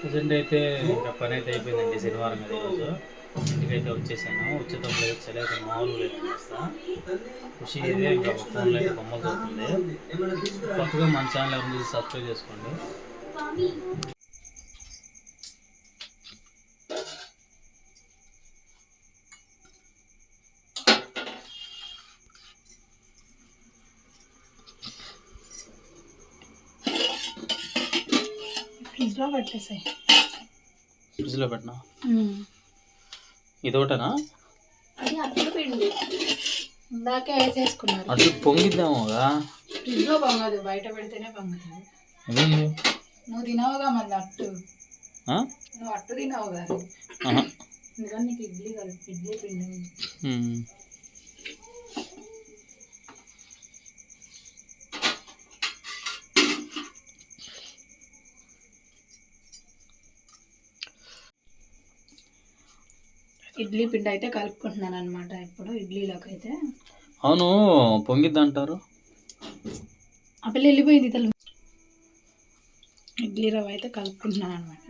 Present అయితే ఇంకా పని అయితే అయిపోయిందండి శనివారం కదా ఈరోజు. ఇంటికైతే వచ్చేసాను. వచ్చేటప్పుడు అయితే చలి అయితే మామూలు లేదు ఖుషి ఇదే ఇంకా ఫోన్లో అయితే బొమ్మలు చూస్తుంది కొత్తగా మన ఛానల్ ఎవరు చూసి సబ్స్క్రైబ్ చేసుకోండి. ఫ్రిడ్జ్లో పెట్టేసాయి. ఫ్రిడ్జ్లో పెట్టినా? ఇది ఒకటేనా అది అట్లు పిండి. ఇందాకే వేసేసుకున్నారు. అటు పొంగిద్దాముగా ఫ్రిడ్జ్లో పొంగదు బయట పెడితేనే పొంగుతుంది. నువ్వు తినవుగా మళ్ళీ అట్టు? నువ్వు అట్టు తినవు కదా ఆహా. అందుకని నీకు ఇడ్లీ కలిపి ఇడ్లీ పిండి. ఇడ్లీ పిండి అయితే కలుపుకుంటున్నాను అనమాట ఇప్పుడు ఇడ్లీలోకి అయితే అవును పొంగిద్ది అంటారు ఆ పిల్ల వెళ్ళిపోయింది తల్లి ఇడ్లీ రవ్వ అయితే కలుపుకుంటున్నాను అనమాట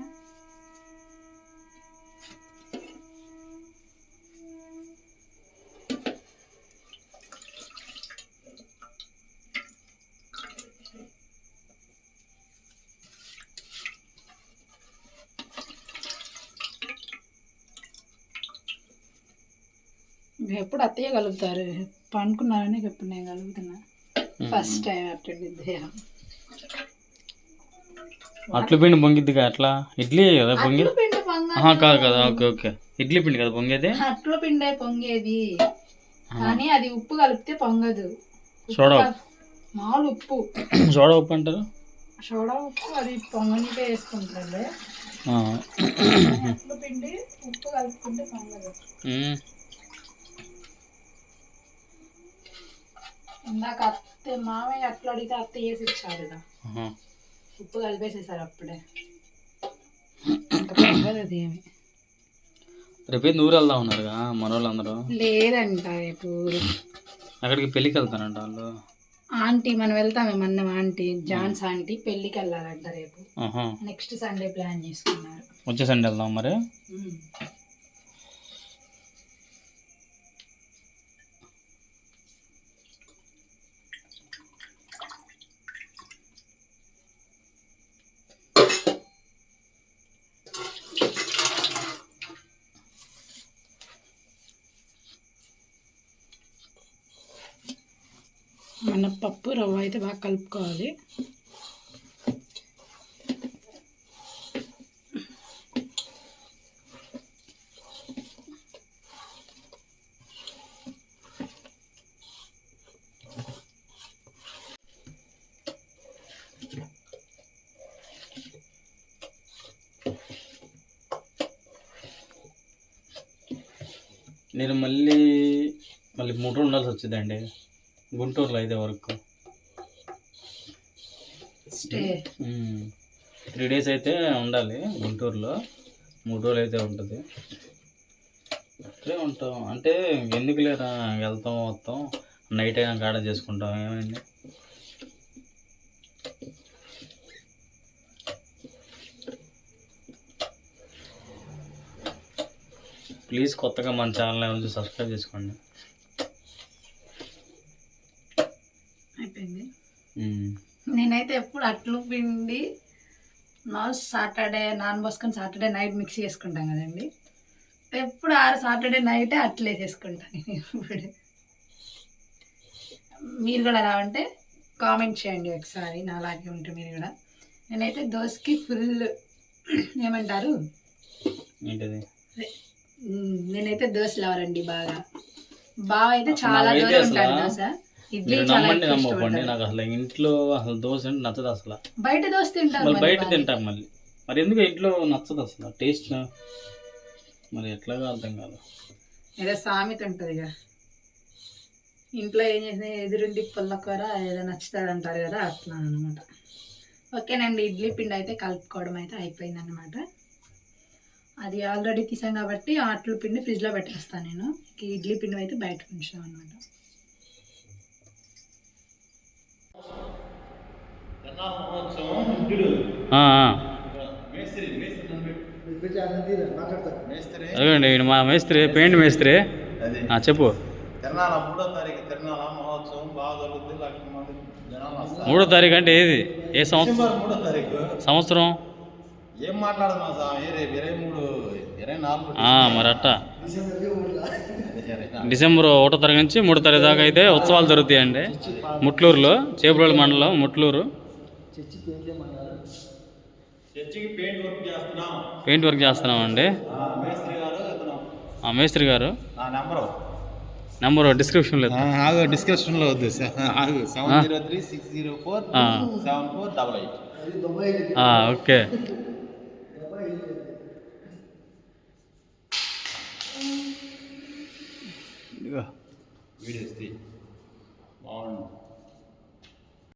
ఎప్పుడు అత్తయ్య కలుగుతారు పనుకున్నారని ఎప్పుడు నేను కలుగుతున్నా ఫస్ట్ టైం అట్టుండిద్ది అట్లు పిండి పొంగిద్దిగా అట్లా? ఇడ్లీ కదా పొంగి కాదు కదా ఓకే ఓకే. ఇడ్లీ పిండి కదా పొంగేది? అట్లు పిండే పొంగేది. కానీ అది ఉప్పు కలిపితే పొంగదు. సోడా మామూలు ఉప్పు. సోడా ఉప్పు అంటారు? సోడా ఉప్పు అది పొంగనికే ఆ. అట్లు పిండి ఉప్పు కలుపుకుంటే పొంగదు. ఇందాక అత్తే మామయ్య అట్లు అడిగితే అత్త వేసి ఇచ్చారు కదా. ఉప్పు కలిపేసేసారు అప్పుడే. అది ఏమి. రేపు ఊరు వెళ్దాం ఉన్నారుగా మన వాళ్ళందరూ లేదంట రేపు అక్కడికి పెళ్ళికి వెళ్తానంట వాళ్ళు. ఆంటీ మనం వెళ్తామే మన ఆంటీ జాన్స్ ఆంటీ పెళ్ళికి వెళ్ళాలంట రేపు. నెక్స్ట్ సండే ప్లాన్ చేసుకున్నారు. వచ్చే సండే వెళ్దాం మరి? మినప్పప్పు రవ్వ అయితే బాగా కలుపుకోవాలి. నేను మళ్ళీ మళ్ళీ మూడు ఉండాల్సి వచ్చిందండి. గుంటూరులో అయితే వరకు. స్టే. త్రీ డేస్ అయితే ఉండాలి గుంటూరులో. మూడు రోజులు అయితే ఉంటుంది. అక్కడే ఉంటాం. అంటే ఎందుకు లేరా? వెళ్తాం వస్తాం. నైట్ అయినా కాడ చేసుకుంటాం. ఏమైంది? ప్లీజ్ కొత్తగా మన ఛానల్ ఏమైనా సబ్స్క్రైబ్ చేసుకోండి. అయిపోయింది. ఉమ్. నేనైతే ఎప్పుడు అట్లు పిండి నా సాటర్డే నాన్ పోసుకొని సాటర్డే నైట్ మిక్స్ చేసుకుంటాం కదండి. ఎప్పుడు ఆరు సాటర్డే నైటే అట్లు వేసేసుకుంటాను నేను ఇప్పుడు మీరు కూడా ఎలా ఉంటే కామెంట్ చేయండి ఒకసారి నా అలాగే ఉంటే మీరు కూడా. నేనైతే దోశకి ఫుల్ ఏమంటారు? నేనైతే దోశ లవరండి బాగా. బాగా అయితే చాలా దూరం ఉంటాను దోశ. మీరు నమ్మండి నమ్మకండి. నాకు అసలు ఇంట్లో అసలు దోశ అంటే నచ్చదు అసలు. బయట దోశ మళ్ళీ మరి బయట. తింటాం మళ్ళీ. మరి ఎందుకు ఇంట్లో నచ్చదు అసలు? టేస్ట్ మరి ఎట్లాగా అర్థం కాదు. ఏదో సామెత ఉంటుంది ఇక. ఇంట్లో ఏం చేసినా ఎదురుండి పుల్లకూర ఏదో నచ్చుతుంది అంటారు కదా అట్లా అనమాట ఓకేనండి ఇడ్లీ పిండి అయితే కలుపుకోవడం అయితే అయిపోయింది అనమాట అది ఆల్రెడీ తీసాం కాబట్టి ఆ అట్ల పిండి ఫ్రిడ్జ్లో పెట్టేస్తాను నేను. ఇడ్లీ పిండి అయితే బయట ఉంచాం అనమాట ఈయన మా మేస్త్రి పెయింట్ మేస్త్రి. చెప్పు. తిరణాల మూడో తారీఖు తిరణాల మహోత్సవం బాగా జరుగుతుంది. లక్ష మంది జనాలు వస్తారు. మూడో తారీఖు అంటే ఏది? ఏ సంవత్సరం మూడో తారీఖు. సంవత్సరం? ఏం రేపు ఇరవై మూడు మరి అట్ట. డిసెంబర్ ఒకటో తారీఖు నుంచి మూడో తారీఖు దాకా అయితే ఉత్సవాలు జరుగుతాయండి. ముట్లూరులో చేపురోలు మండలం ముట్లూరు. పెయింట్ వర్క్ చేస్తున్నాం. పెయింట్ వర్క్ చేస్తున్నామండి. ఆ, మేస్త్రి గారు అతను. ఆ మేస్త్రి గారు. నా నెంబరు. నెంబర్ డిస్క్రిప్షన్లో ఇస్తా. ఆగు డిస్కషన్లో వద్దు. ఆగు. Seven zero three six zero four ఆ. Seven four double eight. ఆ, ఓకే. వీడియోస్ తీ బాగుంది